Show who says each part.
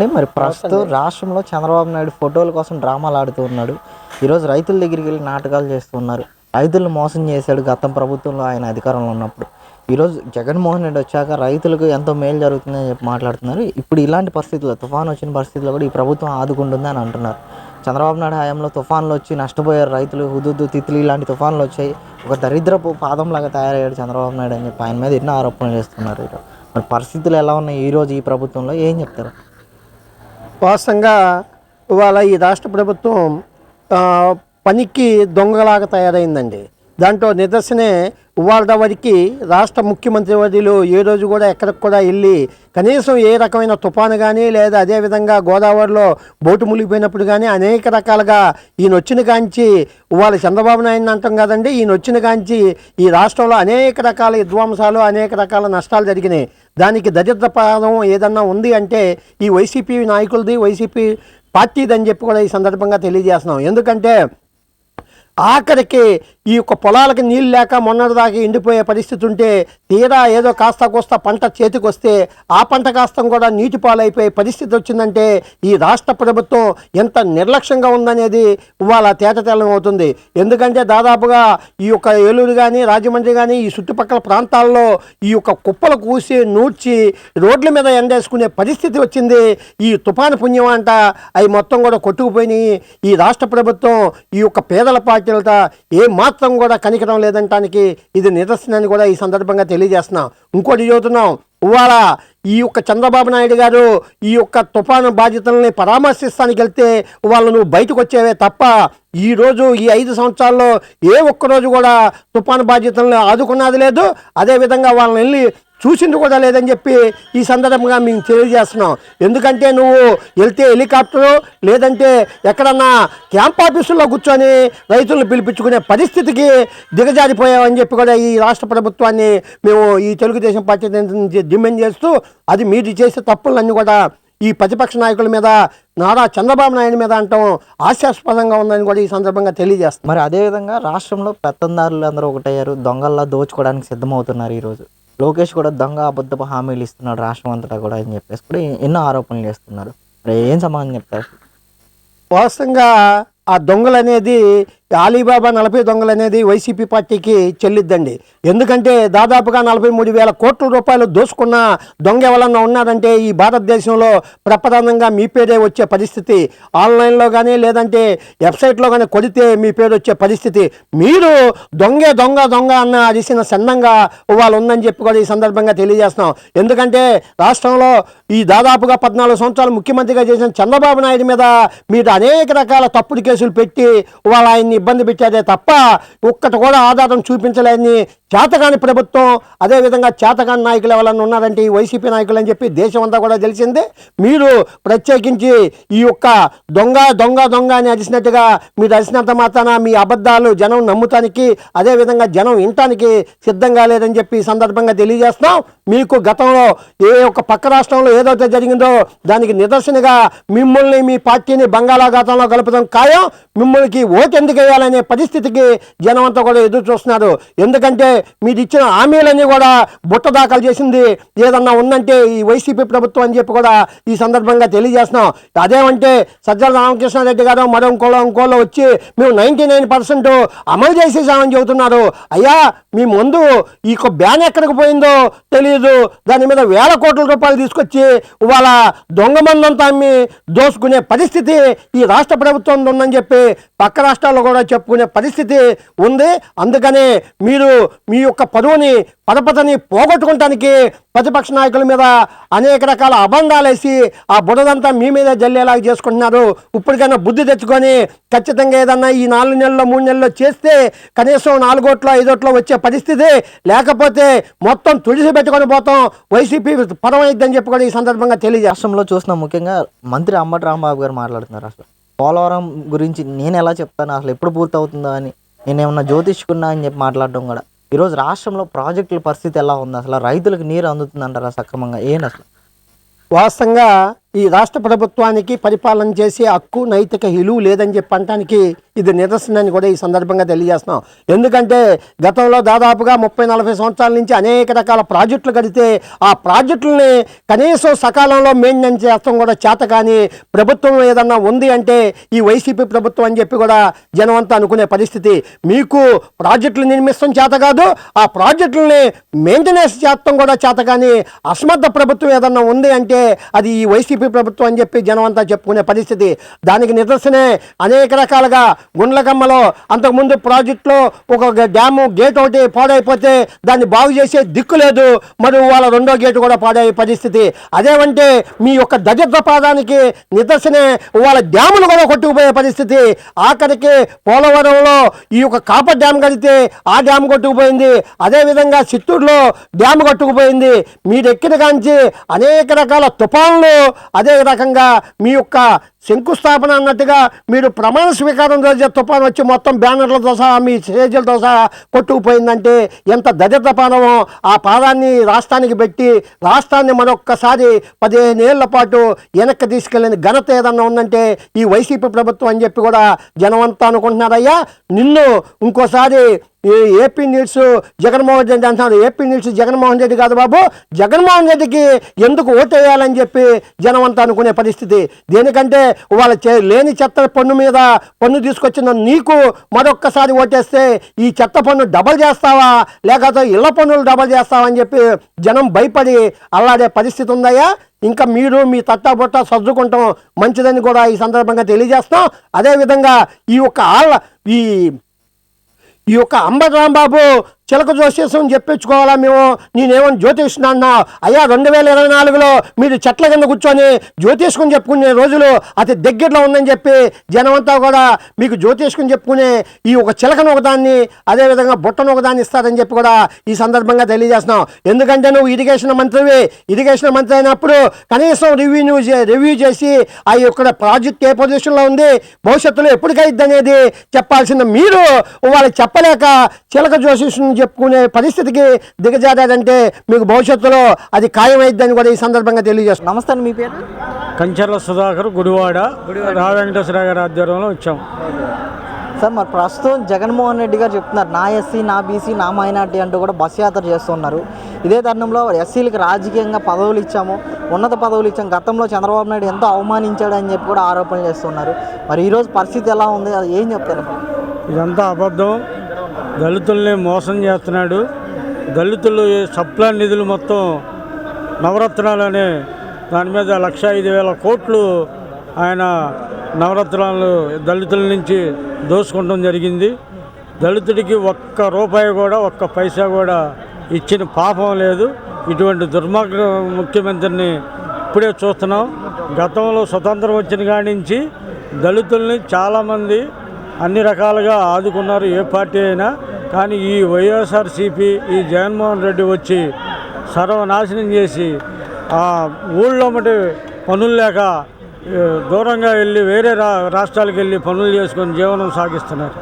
Speaker 1: మరి ప్రస్తుతం రాష్ట్రంలో చంద్రబాబు నాయుడు ఫోటోల కోసం డ్రామాలు ఆడుతూ ఉన్నాడు. ఈరోజు రైతుల దగ్గరికి వెళ్ళి నాటకాలు చేస్తున్నారు రైతులను మోసం చేశాడు గతం ప్రభుత్వంలో ఆయన అధికారంలో ఉన్నప్పుడు. ఈరోజు జగన్మోహన్ రెడ్డి వచ్చాక రైతులకు ఎంతో మేలు జరుగుతుందని చెప్పి మాట్లాడుతున్నారు. ఇప్పుడు ఇలాంటి పరిస్థితుల్లో తుఫాన్ వచ్చిన పరిస్థితుల్లో కూడా ఈ ప్రభుత్వం ఆదుకుంటుంది అని అంటున్నారు. చంద్రబాబు నాయుడు హయాంలో తుఫాన్లు వచ్చి నష్టపోయారు రైతులు. హుదుద్దు తిత్లీ ఇలాంటి తుఫాన్లు వచ్చాయి. ఒక దరిద్రపు పాదంలాగా తయారయ్యాడు చంద్రబాబు నాయుడు అని చెప్పి ఆయన మీద ఎన్నో ఆరోపణలు చేస్తున్నారు ఈరోజు. మరి పరిస్థితులు ఎలా ఉన్నాయి ఈ రోజు ఈ ప్రభుత్వంలో? ఏం చెప్తారు?
Speaker 2: వాస్తవంగా ఇవాళ ఈ రాష్ట్ర ప్రభుత్వం పనికి దొంగలాగా తయారైందండి. దాంట్లో నిదర్శనే ఇవాళ వరకు రాష్ట్ర ముఖ్యమంత్రి వర్యులు ఏ రోజు కూడా ఎక్కడికి కూడా వెళ్ళి కనీసం ఏ రకమైన తుఫాను కానీ లేదా అదేవిధంగా గోదావరిలో బోటు మునిగిపోయినప్పుడు కానీ అనేక రకాలుగా ఈయన వచ్చిన కాంచి ఇవాళ చంద్రబాబు నాయుడు అంటాం కదండి ఈయన వచ్చిన కాంచి ఈ రాష్ట్రంలో అనేక రకాల విధ్వంసాలు అనేక రకాల నష్టాలు జరిగినాయి. దానికి దరిద్ర పాదం ఏదన్నా ఉంది అంటే ఈ వైసీపీ నాయకులది వైసీపీ పార్టీది అని చెప్పి కూడా ఈ సందర్భంగా తెలియజేస్తున్నాం. ఎందుకంటే ఆఖరికి ఈ యొక్క పొలాలకి నీళ్ళు లేక మొన్నటిదాకా ఎండిపోయే పరిస్థితి ఉంటే తీరా ఏదో కాస్త కోస్త పంట చేతికి వస్తే ఆ పంట కాస్తం కూడా నీటి పాలైపోయే పరిస్థితి వచ్చిందంటే ఈ రాష్ట్ర ప్రభుత్వం ఎంత నిర్లక్ష్యంగా ఉందనేది ఇవాళ తేటతెల్లం అవుతుంది. ఎందుకంటే దాదాపుగా ఈ యొక్క ఏలూరు కానీ రాజమండ్రి కానీ ఈ చుట్టుపక్కల ప్రాంతాల్లో ఈ యొక్క కుప్పలు కూసి నూడ్చి రోడ్ల మీద ఎండేసుకునే పరిస్థితి వచ్చింది. ఈ తుఫాను పుణ్యం అంట అవి మొత్తం కూడా కొట్టుకుపోయినాయి. ఈ రాష్ట్ర ప్రభుత్వం ఈ యొక్క పేదల పార్టీ పార్టీలతో ఏ మాత్రం కూడా కనికరం లేదంటానికి ఇది నిదర్శనాన్ని కూడా ఈ సందర్భంగా తెలియజేస్తున్నాం. ఇంకోటి చెబుతున్నాం ఇవాళ ఈ యొక్క చంద్రబాబు నాయుడు గారు ఈ యొక్క తుఫాను బాధితులని పరామర్శిస్తానికి వెళ్తే వాళ్ళు నువ్వు బయటకు వచ్చేవే తప్ప ఈ రోజు ఈ ఐదు సంవత్సరాల్లో ఏ ఒక్క రోజు కూడా తుఫాను బాధితులను ఆదుకున్నది లేదు. అదేవిధంగా వాళ్ళని వెళ్ళి చూసింది కూడా లేదని చెప్పి ఈ సందర్భంగా మేము తెలియజేస్తున్నాం. ఎందుకంటే నువ్వు వెళ్తే హెలికాప్టరు లేదంటే ఎక్కడన్నా క్యాంప్ ఆఫీసుల్లో కూర్చొని రైతులను పిలిపించుకునే పరిస్థితికి దిగజారిపోయావని చెప్పి కూడా ఈ రాష్ట్ర ప్రభుత్వాన్ని మేము ఈ తెలుగుదేశం పార్టీ డిమాండ్ చేస్తూ అది మీరు చేసే తప్పులన్నీ కూడా ఈ ప్రతిపక్ష నాయకుల మీద నారా చంద్రబాబు నాయుడు మీద అంటాం హాస్యాస్పదంగా ఉందని కూడా ఈ సందర్భంగా తెలియజేస్తాం
Speaker 1: మరి అదేవిధంగా రాష్ట్రంలో పెత్తందారులు అందరూ ఒకటయ్యారు దొంగల్లా దోచుకోవడానికి సిద్ధమవుతున్నారు ఈరోజు. లోకేష్ కూడా దొంగ అబద్ధపు హామీలు ఇస్తున్నాడు రాష్ట్రం అంతటా కూడా అని చెప్పేసి కూడా ఎన్నో ఆరోపణలు చేస్తున్నారు. మరి ఏం సమాధానం చెప్తారు?
Speaker 2: వాస్తవంగా ఆ దొంగలు అనేది అలీబాబా నలభై దొంగలు అనేది వైసీపీ పార్టీకి చెల్లిద్దండి. ఎందుకంటే దాదాపుగా నలభై మూడు వేల కోట్ల రూపాయలు దోసుకున్న దొంగ ఎవరన్నా ఉన్నారంటే ఈ భారతదేశంలో ప్రప్రధానంగా మీ పేరే వచ్చే పరిస్థితి. ఆన్లైన్లో కానీ లేదంటే వెబ్సైట్లో కానీ కొడితే మీ పేరు వచ్చే పరిస్థితి. మీరు దొంగే దొంగ దొంగ అన్న అరిసిన సన్నంగా వాళ్ళు ఉందని చెప్పి కూడా ఈ సందర్భంగా తెలియజేస్తున్నాం. ఎందుకంటే రాష్ట్రంలో ఈ దాదాపుగా పద్నాలుగు సంవత్సరాలు ముఖ్యమంత్రిగా చేసిన చంద్రబాబు నాయుడు మీద మీరు అనేక రకాల తప్పుడు కేసులు పెట్టి వాళ్ళు ఆయన్ని ఇబ్బంది పెట్టారే తప్ప ఒక్కటి కూడా ఆధారం చూపించలేని చేతగాని ప్రభుత్వం అదేవిధంగా చేతగాని నాయకులు ఎవరన్నా ఉన్నారంటే ఈ వైసీపీ నాయకులు అని చెప్పి దేశం అంతా కూడా తెలిసిందే. మీరు ప్రత్యేకించి ఈ యొక్క దొంగ దొంగ దొంగ అని అరిసినట్టుగా మీరు అరిసినంత మాత్రాన మీ అబద్ధాలు జనం నమ్ముతానికి అదేవిధంగా జనం వినటానికి సిద్ధంగా లేదని చెప్పి సందర్భంగా తెలియజేస్తున్నాం. మీకు గతంలో ఏ ఒక్క పక్క రాష్ట్రంలో ఏదైతే జరిగిందో దానికి నిదర్శనగా మిమ్మల్ని మీ పార్టీని బంగాళాఖాతంలో కలుపుతాం ఖాయం. మిమ్మల్ని ఓటు ఎందుకు చేయాలనే పరిస్థితికి జనం అంతా కూడా ఎదురు చూస్తున్నారు. ఎందుకంటే మీరు ఇచ్చిన హామీలన్నీ కూడా బుట్ట దాఖలు చేసింది ఏదన్నా ఉందంటే ఈ వైసీపీ ప్రభుత్వం అని చెప్పి కూడా ఈ సందర్భంగా తెలియజేస్తున్నాం. అదేమంటే సజ్జల రామకృష్ణారెడ్డి గారు మరో ఇంకోలో ఇంకోలో వచ్చి మేము నైంటీ నైన్ పర్సెంట్ అమలు చేసేసామని చెబుతున్నారు. అయ్యా మీ ముందు ఈ బ్యాన్ ఎక్కడికి పోయిందో తెలియదు దాని మీద వేల కోట్ల రూపాయలు తీసుకొచ్చి ఇవాళ దొంగ మందంతా అమ్మి దోసుకునే పరిస్థితి ఈ రాష్ట్ర ప్రభుత్వం ఉందని చెప్పి పక్క రాష్ట్రాల్లో కూడా చెప్పుకునే పరిస్థితి ఉంది. అందుకనే మీరు మీ యొక్క పరువుని పరపతని పోగొట్టుకోవటానికి ప్రతిపక్ష నాయకుల మీద అనేక రకాల అబంధాలు వేసి ఆ బుడదంతా మీ మీద జల్లేలాగా చేసుకుంటున్నారు. ఇప్పటికైనా బుద్ధి తెచ్చుకొని ఖచ్చితంగా ఏదన్నా ఈ నాలుగు నెలల్లో మూడు నెలల్లో చేస్తే కనీసం నాలుగోట్లో ఐదోట్లో వచ్చే పరిస్థితి. లేకపోతే మొత్తం తుడిసి పెట్టుకొని పోతాం. వైసీపీ పరమైద్దని చెప్పి చెప్పుకొని ఈ సందర్భంగా తెలియజేస్తాం.
Speaker 1: రాష్ట్రంలో ముఖ్యంగా మంత్రి అమ్మటి రాంబాబు గారు మాట్లాడుతున్నారు అసలు. పోలవరం గురించి నేను ఎలా చెప్తాను? అసలు ఎప్పుడు పూర్తవుతుందో అని నేను ఏమన్నా జ్యోతిష్కున్నా అని చెప్పి మాట్లాడడం కూడా. ఈరోజు రాష్ట్రంలో ప్రాజెక్టుల పరిస్థితి ఎలా ఉంది? అసలు రైతులకు నీరు అందుతుందంటారా సక్రమంగా? ఏంటి అసలు?
Speaker 2: వాస్తవంగా ఈ రాష్ట్ర ప్రభుత్వానికి పరిపాలన చేసే హక్కు నైతిక విలువ లేదని చెప్పి అనటానికి ఇది నిదర్శనాన్ని కూడా ఈ సందర్భంగా తెలియజేస్తున్నాం. ఎందుకంటే గతంలో దాదాపుగా ముప్పై నలభై సంవత్సరాల నుంచి అనేక రకాల ప్రాజెక్టులు కడితే ఆ ప్రాజెక్టులని కనీసం సకాలంలో మెయింటెనెన్స్ చేస్తాం కూడా చేత కానీ ప్రభుత్వం ఏదన్నా ఉంది అంటే ఈ వైసీపీ ప్రభుత్వం అని చెప్పి కూడా జనమంతా అనుకునే పరిస్థితి. మీకు ప్రాజెక్టులు నిర్మిస్తాం చేత కాదు ఆ ప్రాజెక్టులని మెయింటెనెన్స్ చేస్తాం కూడా చేత కానీ అసమర్థ ప్రభుత్వం ఏదన్నా ఉంది అంటే అది ఈ వైసీపీ ప్రభుత్వం అని చెప్పి జనం అంతా చెప్పుకునే పరిస్థితి. దానికి నిదర్శనే అనేక రకాలుగా గుండ్లకమ్మలో అంతకుముందు ప్రాజెక్టులో ఒక గ- డ్యాము గేట్ ఒకటి పాడైపోతే దాన్ని బాగు చేసే దిక్కు లేదు. మరి వాళ్ళ రెండో గేటు కూడా పాడయ్యే పరిస్థితి. అదేమంటే మీ యొక్క దరిద్ర పాదానికి నిదర్శనే వాళ్ళ డ్యాములు కూడా కొట్టుకుపోయే పరిస్థితి. ఆఖరికి పోలవరంలో ఈ యొక్క కాపర్ డ్యామ్ కడితే ఆ డ్యామ్ కొట్టుకుపోయింది. అదేవిధంగా చిత్తూరులో డ్యామ్ కొట్టుకుపోయింది. మీరు ఎక్కిన కాంచి అనేక రకాల తుఫాన్లు అదే రకంగా మీ యొక్క శంకుస్థాపన అన్నట్టుగా మీరు ప్రమాణ స్వీకారం రోజు తుఫాను వచ్చి మొత్తం బ్యానర్లతో సహా మీ స్టేజీలతో సహా కొట్టుకుపోయిందంటే ఎంత దరిద్ర పాదమో ఆ పాదాన్ని రాష్ట్రానికి పెట్టి రాష్ట్రాన్ని మరొక్కసారి పదిహేను ఏళ్ళ పాటు వెనక్కి తీసుకెళ్ళిన ఘనత ఏదన్నా ఉందంటే ఈ వైసీపీ ప్రభుత్వం అని చెప్పి కూడా జనమంతా అనుకుంటున్నారయ్యా. నిన్ను ఇంకోసారి ఈ ఏపీ నీడ్స్ జగన్మోహన్ రెడ్డి అంటున్నారు. ఏపీ నీడ్స్ జగన్మోహన్ రెడ్డి కాదు బాబు. జగన్మోహన్ రెడ్డికి ఎందుకు ఓటేయాలని చెప్పి జనం అంతా అనుకునే పరిస్థితి. దేనికంటే వాళ్ళ చే- లేని చెత్త పన్ను మీద పన్ను తీసుకొచ్చిన నీకు మరొక్కసారి ఓటేస్తే ఈ చెత్త పన్ను డబల్ చేస్తావా? లేకపోతే ఇళ్ళ పన్నులు డబల్ చేస్తావా అని చెప్పి జనం భయపడి అల్లాడే పరిస్థితి ఉందయ్యా. ఇంకా మీరు మీ తట్టా బొట్ట సర్దుకుంటాం. మంచిదని కూడా ఈ సందర్భంగా తెలియజేస్తాం అదేవిధంగా ఈ యొక్క ఆళ్ళ ఈ ఈ యొక్క అంబరాంబాబు చిలక జోసేసం చెప్పించుకోవాలా మేము? నేనేమని జ్యోతిష్ణ అన్నా అయ్యా రెండు వేల ఇరవై నాలుగులో మీరు చెట్ల కింద కూర్చొని జ్యోతిష్కుని చెప్పుకునే రోజులు అతి దగ్గరలో ఉందని చెప్పి జనమంతా కూడా మీకు జ్యోతిష్కుని చెప్పుకునే ఈ ఒక చిలకను ఒకదాన్ని అదేవిధంగా బుట్టను ఒకదాన్ని ఇస్తారని చెప్పి కూడా ఈ సందర్భంగా తెలియజేస్తున్నాం. ఎందుకంటే నువ్వు ఇరిగేషన్ మంత్రివి. ఇరిగేషన్ మంత్రి అయినప్పుడు కనీసం రివ్యూ రివ్యూ చేసి ఆ యొక్క ప్రాజెక్ట్ ఏ పొజిషన్లో ఉంది భవిష్యత్తులో ఎప్పటికైద్ది అనేది చెప్పాల్సిన మీరు. వాళ్ళకి చెప్పలేక చిలక చెప్పుకునే పరిస్థితికి దిగజారారంటే మీకు భవిష్యత్తులో అది ఖాయమైద్దని కూడా ఈ సందర్భంగా తెలియజేస్తున్నాం
Speaker 1: నమస్తే అండి మీ పేరు?
Speaker 3: కంచర్ల సుధాకర్ గుడివాడ రా వెంకటేశ్వర గారి ఆధ్వర్యంలో వచ్చాం.
Speaker 1: సార్ మరి ప్రస్తుతం జగన్మోహన్ రెడ్డి గారు చెప్తున్నారు నా ఎస్సీ నా బీసీ నా మైనార్టీ అంటూ కూడా బస్ యాత్ర చేస్తున్నారు ఇదే తరుణంలో ఎస్సీలకు రాజకీయంగా పదవులు ఇచ్చాము ఉన్నత పదవులు ఇచ్చాము గతంలో చంద్రబాబు నాయుడు ఎంతో అవమానించాడు అని చెప్పి కూడా ఆరోపణలు చేస్తున్నారు మరి ఈరోజు పరిస్థితి ఎలా ఉంది? అది ఏం చెప్తారు?
Speaker 3: ఇదంతా అబద్ధం. దళితుల్ని మోసం చేస్తున్నాడు. దళితులు ఈ సప్లా నిధులు మొత్తం నవరత్నాలు అనే దాని మీద లక్ష ఐదు వేల కోట్లు ఆయన నవరత్నాలు దళితుల నుంచి దోచుకోవడం జరిగింది. దళితుడికి ఒక్క రూపాయి కూడా ఒక్క పైసా కూడా ఇచ్చిన పాపం లేదు. ఇటువంటి దుర్మార్గ ముఖ్యమంత్రిని ఇప్పుడే చూస్తున్నాం. గతంలో స్వతంత్రం వచ్చిన కాడి నుంచి దళితుల్ని చాలామంది అన్ని రకాలుగా ఆదుకున్నారు ఏ పార్టీ అయినా. కానీ ఈ వైఎస్ఆర్సీపీ ఈ జగన్మోహన్ రెడ్డి వచ్చి సర్వనాశనం చేసి ఆ ఊళ్ళో మటి పనులు లేక దూరంగా వెళ్ళి వేరే రా రాష్ట్రాలకు వెళ్ళి పనులు చేసుకొని జీవనం సాగిస్తున్నారు.